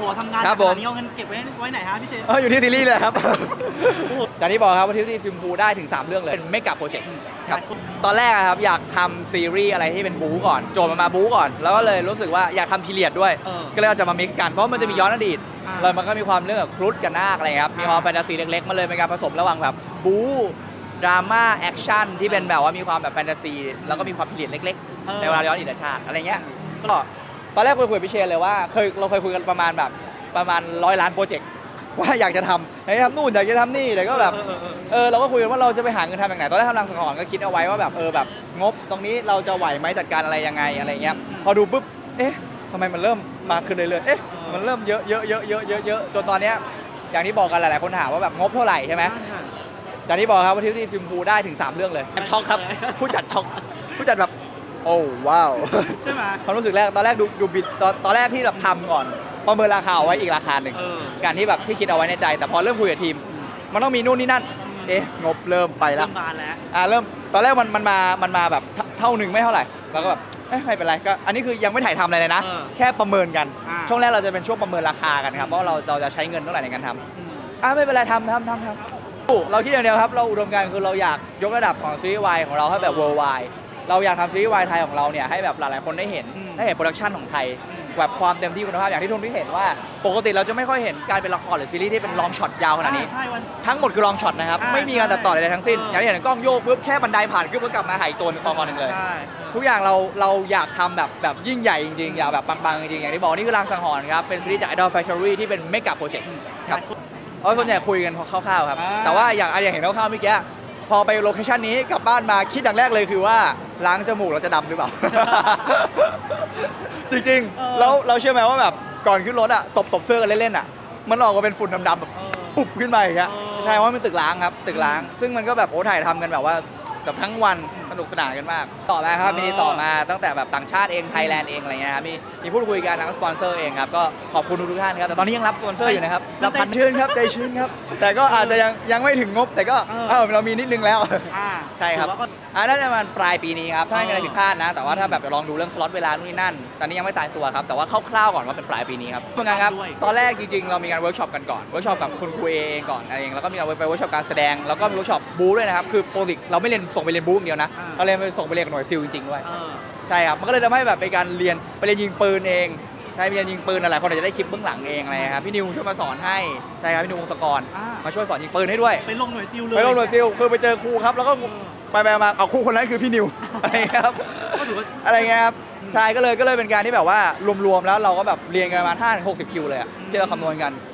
โหทำงานครับผม ขนาดนี้เอาเงินเก็บไว้ไว้ไหนฮะพี่เจนเอออยู่ที่ซีรีส์เลยครับ จากที่บอกครับว่าที่ที่ซิมพูได้ถึง 3 เรื่องเลย เป็นเมกะโปรเจกต์ครับ ตอนแรกอะครับอยากทำซีรีส์อะไรที่เป็นบู๊ก่อน โจทย์มันมาบู๊ก่อน แล้วก็เลยรู้สึกว่าอยากทำพีเรียดด้วย เออก็เลยเอาจะมา mix กัน เพราะมันจะมีย้อนอดีตอ่าแล้วมันก็มีความเรื่องกับครุฑกับนาคอะไรครับ มีความอ่า แฟนตาซีเล็กๆมาเลยเป็นการผสมระหว่างแบบบู๊ดราม่าแอคชั่นที่เป็นแบบว่ามีความแบบแฟนตาซี แล้วก็มีความพีเรียดเล็กเออๆในเวลาย้อนอดีตชาติอะไรเงี้ย ก็ ตอนแรกคุยคุยกับพี่เชนเลยว่าเคยเราเคยคุยกันประมาณแบบประมาณร้อยล้านโปรเจกต์ว่าอยากจะทำอยากจะทำนู่นอยากจะทำนี่แต่ก็แบบเออเออเออเออเราก็คุยกันว่าเราจะไปหาเงินทำอย่างไหนตอนแรกทำรังสังหรณ์ก็คิดเอาไว้ว่าแบบเออแบบงบตรงนี้เราจะไหวไหมจัดการอะไรยังไงอะไรเงี้ยพอดูปุ๊บเอ๊ะทำไมมันเริ่มมาขึ้นเรื่อยๆเอ๊ะมันเริ่มเยอะเยอะเยอะเยอะเยอะเยอะจนตอนเนี้ยอย่างที่บอกกันหลายๆคนถามว่าแบบงบเท่าไหร่ใช่ไหมจากที่บอกครับว่าที่ที่ซิมพูได้ถึง 3 เรื่องเลยช็อกครับผู้จัดช็อกผู้จัดแบบ โอ้ว้าวใช่ไหมความรู้สึกแรกตอนแรกดูดูบิดตอนตอนแรกที่แบบทำก่อนประเมินราคาเอาไว้อีกราคาหนึ่งเออ การที่แบบที่คิดเอาไว้ในใจ แต่พอเริ่มคุยกับทีม มันต้องมีนู่นนี่นั่น เอ๊ะงบเริ่มไปเริ่ละมบานแล้ว อ่าเริ่มตอนแรกมันมันมามันมาแบบเท่าเท่าหนึ่งไม่เท่าไหร่เราก็แบบเอ๊ะไม่เป็นไรก็อันนี้คือยังไม่ถ่ายทำอะไรเลยนะ เออแค่ประเมินกัน อ่า ช่วงแรกเราจะเป็นช่วงประเมินราคากันครับเพราะเราเราจะใช้เงินเท่าไหร่ในการทำอืมอะไม่เป็นไรทำทำทำทำเราคิดอย่างเดียวครับ เราอุดมการณ์คือเราอยากยกระดับของซีรีส์วายของเราให้แบบ worldwide เราอยากทำซีรีส์วายไทยของเราเนี่ยให้แบบหลายๆคนได้เห็นอืมได้เห็นโปรดักชันของไทยอืม แบบความเต็มที่คุณภาพอย่างที่ทุนที่เห็นว่า ปกติเราจะไม่ค่อยเห็นการเป็นละครหรือซีรีส์ที่เป็นลองช็อตยาวขนาดนี้อ่ใช่วัน ทั้งหมดคือลองช็อตนะครับ อ่าไม่มีการตัดต่อใดๆทั้งสิ้น ใช่ อย่างที่เห็นกล้องโยกปุ๊บแค่บันไดผ่านขึ้นก็กลับมาหายตัวหนึงคอคอหนึ่งเลย ใช่ทุกอย่างเราเราอยากทำแบบแบบยิ่งใหญ่จริงๆ อยากแบบปังๆ จริงๆ อย่างที่บอกนี่คือรางสังหรณ์ครับ เป็นซีรีส์จาก Idol Factory ที่เป็นเมกะโปรเจกต์ครับเออส่วนใหญ่คุยกันคร่าวๆครับ อ่าแต่ว่าอย่างอย่างเห็นคร่าวๆเมื่อกี้ พอไปโลเคชันนี้กลับบ้านมาคิดอย่างแรกเลยคือว่าล้างจมูกเราจะดำหรือเปล่า จริงเออๆแล้วเราเชื่อไหมว่าแบบก่อนขึ้นรถอะตบตบๆเสื้อกันเล่นๆอะมันออกมาเป็นฝุ่นดำๆแบบเออปุบขึ้นมาอย่างเงี้ยเออใช่เพราะมันเป็นตึกล้างครับ ตึกล้าง ซึ่งมันก็แบบโอ้ถ่ายทำกันแบบว่าแบบทั้งวันส นุกสนานกันมาก ต่อมาครับเออมีต่อมาตั้งแต่แบบต่างชาติเองไทยแลนด์เองอะไรเงี้ยครับมีมีพูดคุยกันทั้งสปอนเซอร์เองครับก็ขอบคุณทุกๆท่านครับแต่ตอนนี้ยังรับสปอนเซอร์อยู่นะครับรับพันชื่นครับใจชื่นครับแต่ก็อาจจะยังยังไม่ถึงงบ แต่ก็เออเออเรามีนิดนึงแล้วอ่าใช่ครับถือว่าก็อ่าน่าจะประมาณปลายปีนี้ครับถ้าไม่มีอะไรเออผิดพลาดนะ แต่ว่าถ้าแบบเดี๋ยวลองดูเรื่องสล็อตเวลานู่นนี่นั่นตอนนี้ยังไม่ตายตัวครับแต่ว่าคร่าวๆก่อนว่าเป็นปลายปีนี้ครับเหมือนกันครับด้วยตอนแรกจริงๆเรามีการเวิร์กช็อปกันก่อนเวิร์กช็อปกับคุณครูเอเองก่อนอะไรเองแล้วก็มีการไปเวิร์กช็อปการแสดงแล้วก็มีเวิร์กช็อปบูด้วยนะครับคือปกติเราไม่เรียนส่งไปเรียนบูอย่างเดียวนะอ่าเราเรียนไปส่งไปเรียนกับหน่วยซิลจริงๆด้วย เออ ใช่ครับ มันก็เลยทำให้แบบเป็นการเรียนไปเรียนยิงปืนเอง ใช่ไปเรียนยิงปืนหลายคนอาจจะได้คลิปเบื้องหลังเองอะไรครับ พี่นิวช่วยมาสอนให้ ใช่ครับพี่นิววงศกร อ่าม มาช่วยสอนยิงปืนให้ด้วย ไปลงหน่วยซิลเลยไปลงหน่วยซิลคือไปเจอครูครับ แล้วก็เออไปไปมา เอาครูคนนั้นคือพี่นิว อะไรเงี้ยครับ ก็ถือว่าอะไรเงี้ยครับ ใช่ก็เลยก็เลยเป็นการที่แบบว่ารวมๆแล้วเราก็แบบเรียนกันประมาณ5 6 0 คิวเลยอะที่เราคำนวณกัน